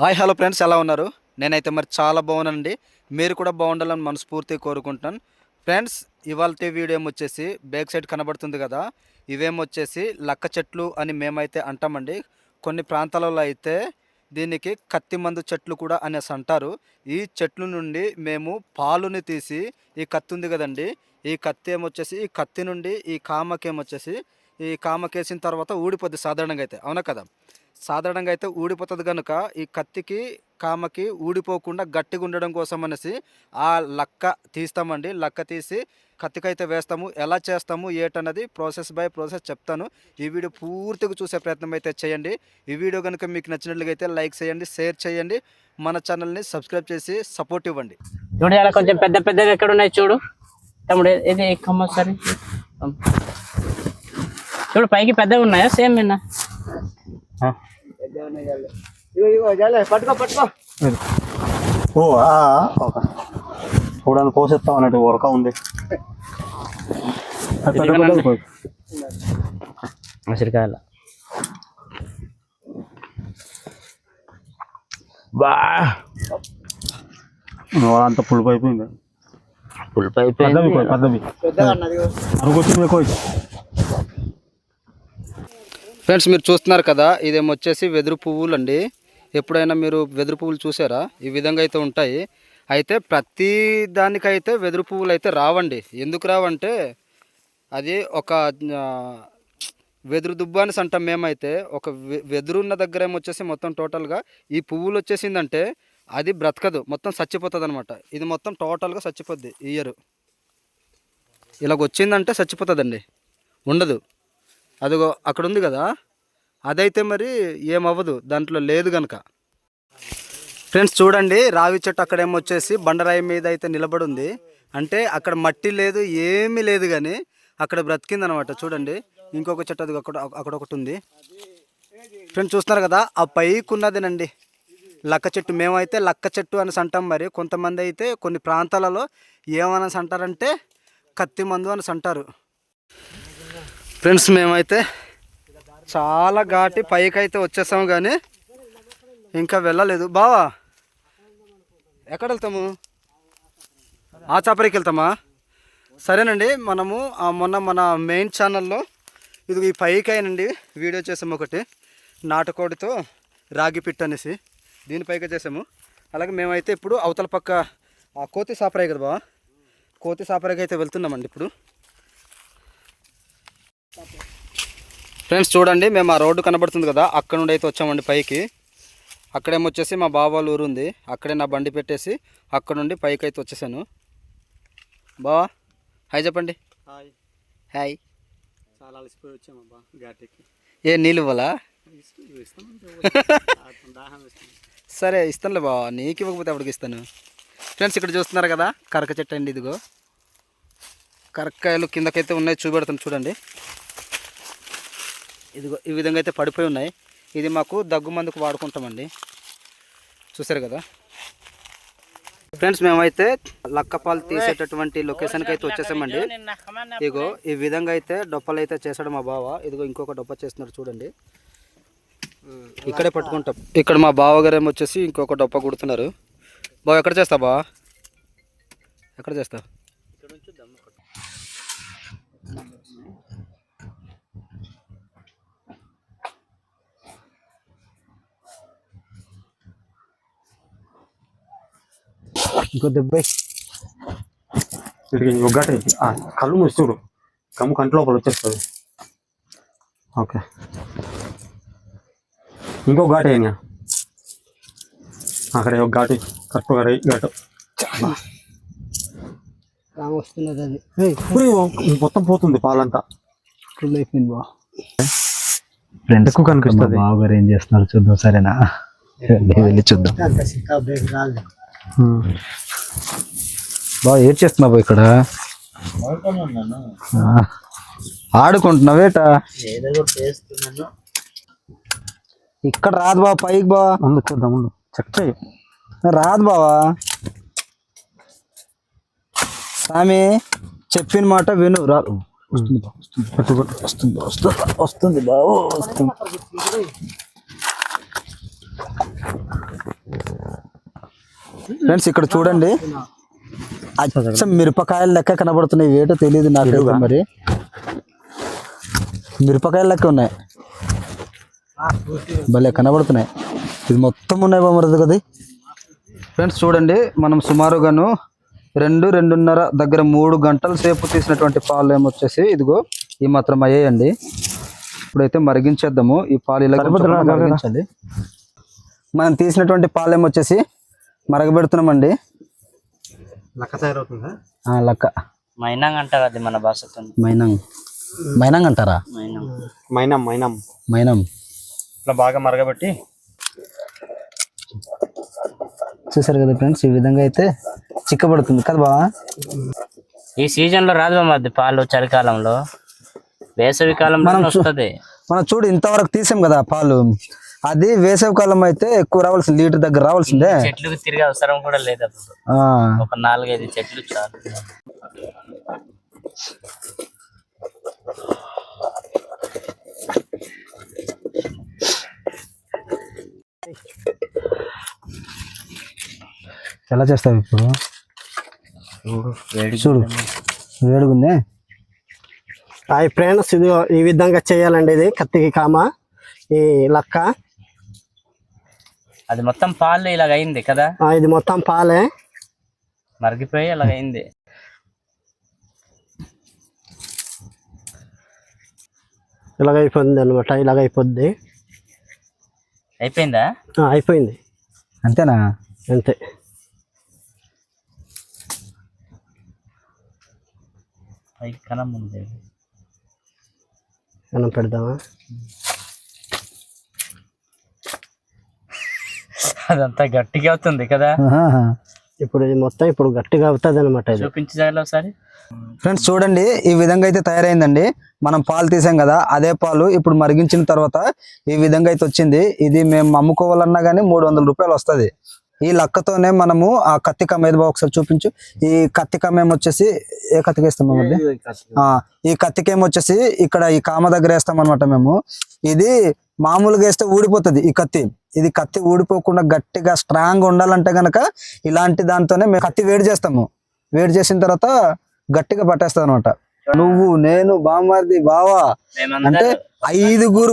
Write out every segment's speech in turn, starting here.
Hi hello friends ఎలా ఉన్నారు? నేనైతే మరి చాలా బాగున్నానండి. మీరు కూడా బాగుండాలని మనస్ఫూర్తిగా కోరుకుంటాను ఫ్రెండ్స్ ఇవాళ వీడియో వచ్చేసి బ్యాక్ సైడ్ కనబడుతుంది కదా? ఇవేమొచ్చేసి లక్క చెట్లు అని మేమైతే అంటామండి. కొన్ని ప్రాంతాలలో అయితే దీనికి కత్తి మందు చెట్లు కూడా అనేసి అంటారు. ఈ చెట్లు నుండి మేము పాలుని తీసి ఈ కత్తి ఉంది కదండి ఈ కత్తి ఏమొచ్చేసి ఈ కత్తి నుండి ఈ కామకేమొచ్చేసి ఈ కామకేసిన తర్వాత ఊడిపోద్ది సాధారణంగా అయితే. అవునా కదా? సాధారణంగా అయితే ఊడిపోతుంది కనుక ఈ కత్తికి కామకి ఊడిపోకుండా గట్టిగా ఉండడం కోసం అనేసి ఆ లక్క తీస్తామండి. లక్క తీసి కత్తికైతే వేస్తాము. ఎలా చేస్తాము? ఏటన్నది ప్రాసెస్ బై ప్రాసెస్ చెప్తాను. ఈ వీడియో పూర్తిగా చూసే ప్రయత్నం అయితే చేయండి. ఈ వీడియో కనుక మీకు నచ్చినట్లయితే లైక్ చేయండి షేర్ చేయండి. మన ఛానల్ని సబ్స్క్రైబ్ చేసి సపోర్ట్ ఇవ్వండి. చూడు ఇలా కొంచెం పెద్ద పెద్దగా ఎక్కడ ఉన్నాయి చూడు? తమ్ముడు ఇది కమ్మ సరే. చూడు పైకి పెద్దగా ఉన్నాయా? సేమ్ నిన్న. ఓ ఆ, ఓకే చూడడానికి కోసేస్తాం అన్నట్టు ఉరక ఉంది. ఉసిరికాయల. బా. అంత పులుపు అయిపోయింది? పులుపు అయిపోయింది. కోయి, పెద్దవి. అరుకొచ్చింది కోయి. ఫ్రెండ్స్ మీరు చూస్తున్నారు కదా ఇదేమో వచ్చేసి వెదురు పువ్వులు అండి ఎప్పుడైనా మీరు వెదురు పువ్వులు చూసారా? ఈ విధంగా అయితే ఉంటాయి. అయితే ప్రతి దానికైతే వెదురు పువ్వులు అయితే రావండి. ఎందుకు రావంటే అది ఒక వెదురు దుబ్బాని అంటాం మేమైతే. ఒక వె- వెదురు ఉన్న దగ్గర ఏమొచ్చేసి మొత్తం టోటల్గా ఈ పువ్వులు వచ్చేసిందంటే అది బ్రతకదు. మొత్తం చచ్చిపోతుంది అనమాట ఇది మొత్తం టోటల్గా చచ్చిపోద్ది ఇయర్. ఇలాగ వచ్చిందంటే చచ్చిపోతుందండి. ఉండదు. అదిగో అక్కడ ఉంది కదా. అదైతే మరి ఏమవ్వదు. దాంట్లో లేదు కనుక ఫ్రెండ్స్ చూడండి రావి చెట్టు అక్కడ ఏమొచ్చేసి బండరాయి మీద అయితే నిలబడి ఉంది అంటే అక్కడ మట్టి లేదు ఏమీ లేదు కానీ అక్కడ బ్రతికింది అనమాట చూడండి ఇంకొక చెట్టు అది అక్కడ అక్కడ ఒకటి ఉంది. ఫ్రెండ్స్ చూస్తున్నారు కదా ఆ పైకున్నదేనండి. లక్క చెట్టు మేమైతే లక్క చెట్టు అని అంటాం మరి. కొంతమంది అయితే కొన్ని ప్రాంతాలలో ఏమనేసి అంటారంటే కత్తి మందు అని అంటారు ఫ్రెండ్స్ మేమైతే చాలా ఘాటి పైకి అయితే వచ్చేసాము కానీ ఇంకా వెళ్ళలేదు. బావా ఎక్కడ వెళ్తాము? ఆ చాపరికి వెళ్తామా? సరేనండి మనము మొన్న మన మెయిన్ ఛానల్లో ఇది ఈ పైకి వీడియో చేసాము ఒకటి నాటుకోడితో రాగి పిట్ అనేసి. దీనిపైకి చేసాము. అలాగే మేమైతే ఇప్పుడు అవతల పక్క ఆ కోతి సాపరాయి కదా బావా? కోతి సాపరాయికి అయితే వెళ్తున్నామండి ఇప్పుడు. ఫ్రెండ్స్ చూడండి మేము ఆ రోడ్డు కనబడుతుంది కదా అక్కడ నుండి అయితే వచ్చామండి పైకి. అక్కడేమొచ్చేసి మా బావ వాళ్ళ ఊరు ఉంది. అక్కడే నా బండి పెట్టేసి అక్కడ నుండి పైకి అయితే వచ్చేసాను. బావా హాయ్ చెప్పండి. హాయ్. హాయ్. చాలా అలసిపోయి ఘాటికి ఏ నీళ్ళు ఇవ్వాలా? సరే ఇస్తానులే బావా నీకు ఇవ్వకపోతే అప్పటికి ఇస్తాను? ఫ్రెండ్స్ ఇక్కడ చూస్తున్నారు కదా కరక చెట్టు అండి ఇదిగో. కరక్కాయలు కిందకైతే ఉన్నాయి చూపెడతాను చూడండి. ఇదిగో ఈ విధంగా అయితే పడిపోయి ఉన్నాయి. ఇది మాకు దగ్గు మందుకు వాడుకుంటామండి. చూసారు కదా? ఫ్రెండ్స్ మేమైతే లక్కపాలు తీసేటటువంటి లొకేషన్కి అయితే వచ్చేసామండి. ఇదిగో ఈ విధంగా అయితే డొప్పలు అయితే చేశాడు మా బావ. ఇదిగో ఇంకొక డొప్ప చేస్తున్నాడు చూడండి. ఇక్కడే పట్టుకుంటాం. ఇక్కడ మా బావగారు ఏమో వచ్చేసి ఇంకొక డొప్ప కుడుతున్నారు. బావ ఎక్కడ చేస్తావా ఎక్కడ చేస్తావు? ఇంకో దెబ్బ ఇది. ఆ, కళ్ళు మూసి చూడు. కమ్ము కంటి లోపల వచ్చేస్తుంది. ఓకే. ఇంకో ఘాట అయినా అక్కడ ఒక ఘాటు కరెక్ట్గా రైట్ ఘాటు. వస్తున్నది అది. మొత్తం పోతుంది పాలంతా. ఫుల్ అయిపోయింది బా ఫ్రెండ్స్ ఎక్కువ కనిపిస్తుంది. బావగారు ఏం చేస్తున్నారు చూద్దాం సరేనా? వెళ్ళి చూద్దాం. బాగా ఏం చేస్తున్నావు ఇక్కడ? ఆ, ఆడుకుంటున్నావేట? ఇక్కడ రాదు బావ పైకి బా. ముందు చూద్దాం ముందు చెక్ రాదు బావా. స్వామి చెప్పిన మాట విను. రా. పెట్టుకో. వస్తుంది వస్తుంది వస్తుంది బావు వస్తుంది. ఫ్రెండ్స్ ఇక్కడ చూడండి. అచ్చం మిరపకాయలు లెక్క కనబడుతున్నాయి. ఏటో తెలియదు నాకు మరి. మిరపకాయలు లెక్క ఉన్నాయి. భలే కనబడుతున్నాయి. ఇది మొత్తం ఉన్నాయి బామరది కదా ఫ్రెండ్స్ చూడండి. మనం సుమారుగాను రెండు రెండున్నర దగ్గర మూడు గంటల సేపు తీసినటువంటి పాలు ఏమొచ్చేసి ఇదిగో ఈ మాత్రం అయ్యాయండి. ఇప్పుడైతే మరిగించేద్దాము. ఈ పాలు ఇలా మరిగించాలి. మనం తీసినటువంటి పాలు ఏమొచ్చేసి మరగబెడుతున్నామండి. లక్క తయారవుతుందా? ఆ, లక్క. మైనాంగ్ అంటారు అది మన భాషతో? మైనంగ్. మైనంగ్ అంటారా? మైనం మైనం. మైనం. ఇట్లా బాగా మరగబెట్టి. చూసారు కదా ఫ్రెండ్స్ ఈ విధంగా అయితే చిక్కబడుతుంది. కదా బావా? ఈ సీజన్లో రాదు అది పాలు చలికాలంలో. వేసవి కాలంలో వస్తుంది. మనం చూడు ఇంతవరకు తీసాం కదా పాలు. అది వేసవి కాలం అయితే ఎక్కువ రావాల్సింది లీటర్ దగ్గర రావాల్సిందే. చెట్లకు తిరిగే అవసరం కూడా లేదు అప్పుడు. ఆ, ఒక నాలుగైదు చెట్లు చాలు. ఎలా చేస్తావు ఇప్పుడు? చూడు వేడిగుందే? హాయ్ ఫ్రెండ్స్ ఇది ఈ విధంగా చేయాలండి ఇది కత్తికి కామ ఈ లక్క. అది మొత్తం పాలు ఇలాగ అయింది కదా? ఆ, ఇది మొత్తం పాలే. మరిగిపోయి అలాగ అయింది. ఇలాగ అయిపోయింది అనమాట ఇలాగ అయిపోద్ది అయిపోయిందా? ఆ, అయిపోయింది. అంతేనా? అంతే. కనం ఉంది. మనం పెడదామా? అదంతా గట్టిగా అవుతుంది కదా. ఇప్పుడు ఇది మొత్తం ఇప్పుడు గట్టిగా అవుతుంది అనమాట ఇది. చూపించి జాగ్రత్త ఒకసారి? ఫ్రెండ్స్ చూడండి ఈ విధంగా అయితే తయారైందండి. మనం పాలు తీసాం కదా అదే పాలు ఇప్పుడు మరిగించిన తర్వాత ఈ విధంగా అయితే వచ్చింది. ఇది మేము అమ్ముకోవాలన్నా కానీ మూడు వందల రూపాయలు వస్తుంది. ఈ లక్కతోనే మనము ఆ కత్తి కమ్మ ఏదో ఒకసారి చూపించు. ఈ కత్తి కమ్మ ఏమొచ్చేసి ఏ కత్తికి వేస్తాం మేము అది? ఆ, ఈ కత్తికి ఏమొచ్చేసి ఇక్కడ ఈ కామ దగ్గర వేస్తాం అనమాట మేము. ఇది మామూలుగా వేస్తే ఊడిపోతుంది ఈ కత్తి. ఇది కత్తి ఊడిపోకుండా గట్టిగా స్ట్రాంగ్ ఉండాలంటే గనక ఇలాంటి దాంతోనే మేము కత్తి వేడి చేస్తాము. వేడి చేసిన తర్వాత గట్టిగా పట్టేస్తాం అనమాట నువ్వు నేను బామ్మర్ది బావా అంటే ఐదుగురు.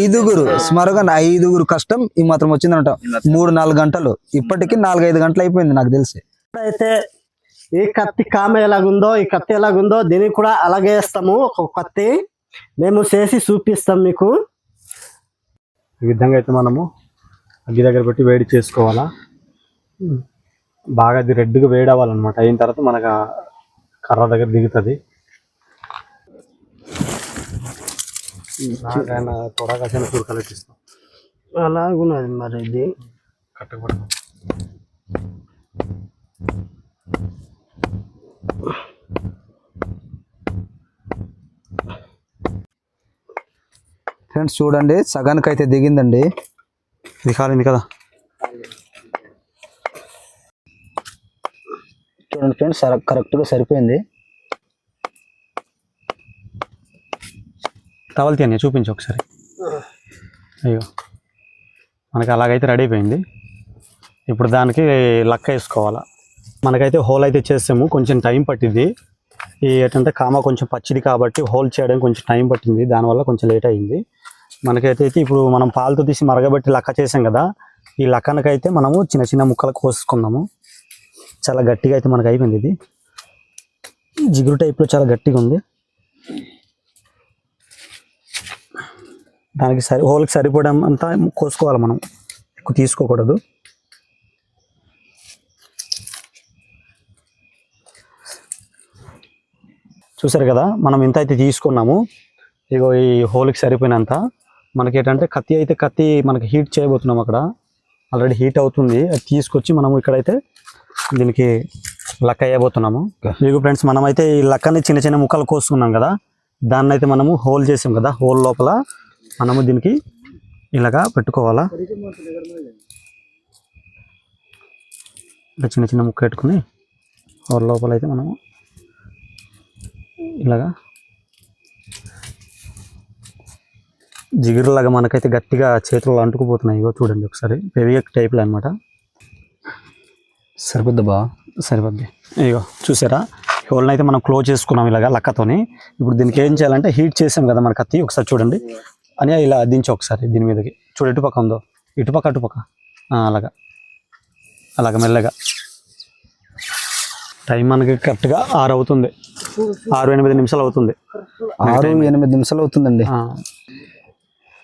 ఐదుగురు స్మరగన్ ఐదుగురు కష్టం ఈ మాత్రం వచ్చిందనమాట మూడు నాలుగు గంటలు. ఇప్పటికి నాలుగైదు గంటలు అయిపోయింది నాకు తెలిసి. అయితే ఈ కత్తి కామ ఎలాగుందో ఈ కత్తి ఎలాగుందో దీనికి కూడా అలాగే వేస్తాము. ఒక కత్తి మేము చేసి చూపిస్తాం మీకు. ఈ విధంగా అయితే మనము అగ్గి దగ్గర పెట్టి వేడి చేసుకోవాలా. బాగా అది రెడ్గా వేడి అవ్వాలన్నమాట అయిన తర్వాత మనకు కర్ర దగ్గర దిగుతుంది. త్వరగా కూరకలు ఇస్తాం అలాగున్నది మరి ఇది. కట్టకూడదు. ఫ్రెండ్స్ చూడండి సగానికి అయితే దిగిందండి. ఇది కాలింది కదా. చూడండి ఫ్రెండ్స్ కరెక్ట్గా సరిపోయింది. టవల్ తీయండి చూపించు ఒకసారి. అయ్యో. మనకి అలాగైతే రెడీ అయిపోయింది. ఇప్పుడు దానికి లక్క వేసుకోవాలా. మనకైతే హోల్ అయితే చేసాము కొంచెం టైం పట్టింది. ఈ ఏంటంటే కామ కొంచెం పచ్చిది కాబట్టి హోల్ చేయడానికి కొంచెం టైం పట్టింది. దానివల్ల కొంచెం లేట్ అయింది మనకైతే అయితే ఇప్పుడు మనం పాలతో తీసి మరగబెట్టి లక్క చేసాం కదా ఈ లక్కనకైతే మనము చిన్న చిన్న ముక్కలు కోసుకుందాము. చాలా గట్టిగా అయితే మనకు అయిపోయింది ఇది. జిగురు టైప్లో చాలా గట్టిగా ఉంది. దానికి సరి హోల్కి సరిపడం అంతా కోసుకోవాలి మనం. ఎక్కువ తీసుకోకూడదు. చూసారు కదా మనం ఇంత అయితే తీసుకున్నాము. ఇగో ఈ హోల్కి సరిపోయినంత. మనకి ఏంటంటే కత్తి అయితే కత్తి మనకి హీట్ చేయబోతున్నాం అక్కడ. ఆల్రెడీ హీట్ అవుతుంది. అది తీసుకొచ్చి మనము ఇక్కడైతే దీనికి లక్క వేయబోతున్నాము. మీకు ఫ్రెండ్స్ మనమైతే ఈ లక్కని చిన్న చిన్న ముక్కలు కోసుకున్నాం కదా దాన్ని అయితే మనము హోల్ చేసాం కదా హోల్ లోపల మనము దీనికి ఇలాగా పెట్టుకోవాలా? చిన్న చిన్న ముక్క పెట్టుకుని హోల్ లోపల అయితే మనము ఇలాగా జిగురులాగా మనకైతే గట్టిగా చేతులు అంటుకుపోతున్నాయి. ఇగో చూడండి ఒకసారి. పెరిగే టైప్లో అనమాట సరిపోద్ది బా? సరిపోద్ది. ఇగో చూసారా? హోల్ని అయితే మనం క్లోజ్ చేసుకున్నాం ఇలాగా లక్కతోని. ఇప్పుడు దీనికి ఏం చేయాలంటే హీట్ చేసాం కదా మన కత్తి ఒకసారి చూడండి. అని ఇలా దించి ఒకసారి దీని మీదకి. చూడు ఇటుపక్క ఉందో. ఇటుపక్క అటుపక్క అలాగా. అలాగ మెల్లగా. టైం మనకి కరెక్ట్గా ఆరు అవుతుంది. ఆరు ఎనిమిది నిమిషాలు అవుతుంది. ఆరు ఎనిమిది నిమిషాలు అవుతుందండి.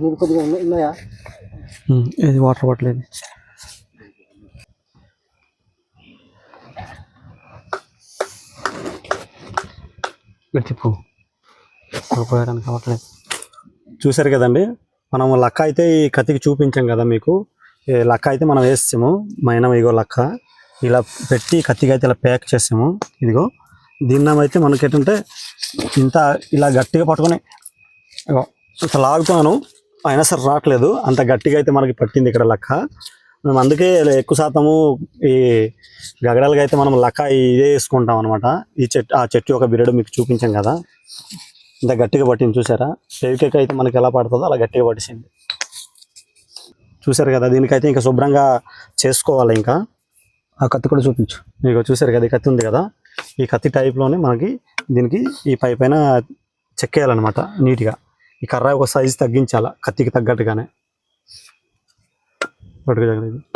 నీరు కొద్దిగా ఉన్నాయా ఇది వాటర్ బాటిల్ ఇది. ఇక్కడ తిప్పు పోయడానికి అవ్వట్లేదు చూసారు కదండి మనం లక్క అయితే ఈ కత్తికి చూపించాం కదా మీకు. లక్క అయితే మనం వేస్తాము మైనం ఇగో లక్క. ఇలా పెట్టి కత్తికి అయితే ఇలా ప్యాక్ చేసాము ఇదిగో. దీన్నమైతే మనకి ఏంటంటే ఇంత ఇలా గట్టిగా పట్టుకొని ఇగో. ఇంత లాగుతున్నాను అయినా సరే రావట్లేదు. అంత గట్టిగా అయితే మనకి పట్టింది ఇక్కడ లక్క. మేము అందుకే ఎక్కువ శాతము ఈ గగడాలకి అయితే మనం లక్క ఇదే వేసుకుంటాం అనమాట ఈ చెట్టు ఆ చెట్టు యొక్క బిరడు మీకు చూపించాం కదా. ఇంత గట్టిగా పట్టింది చూసారా? టేవికేక్ అయితే మనకి ఎలా పడుతుందో అలా గట్టిగా పట్టింది చూసారు కదా దీనికైతే ఇంకా శుభ్రంగా చేసుకోవాలి ఇంకా. ఆ కత్తి కూడా చూపించు. మీకు చూసారు కదా ఈ కత్తి ఉంది కదా. ఈ కత్తి టైప్లోనే మనకి దీనికి ఈ పై పైన చెక్కేయాలన్నమాట నీట్గా. ఈ కర్ర ఒక సైజు తగ్గించాలా? కత్తికి తగ్గట్టుగానే. పట్టుకు జాగ్రత్త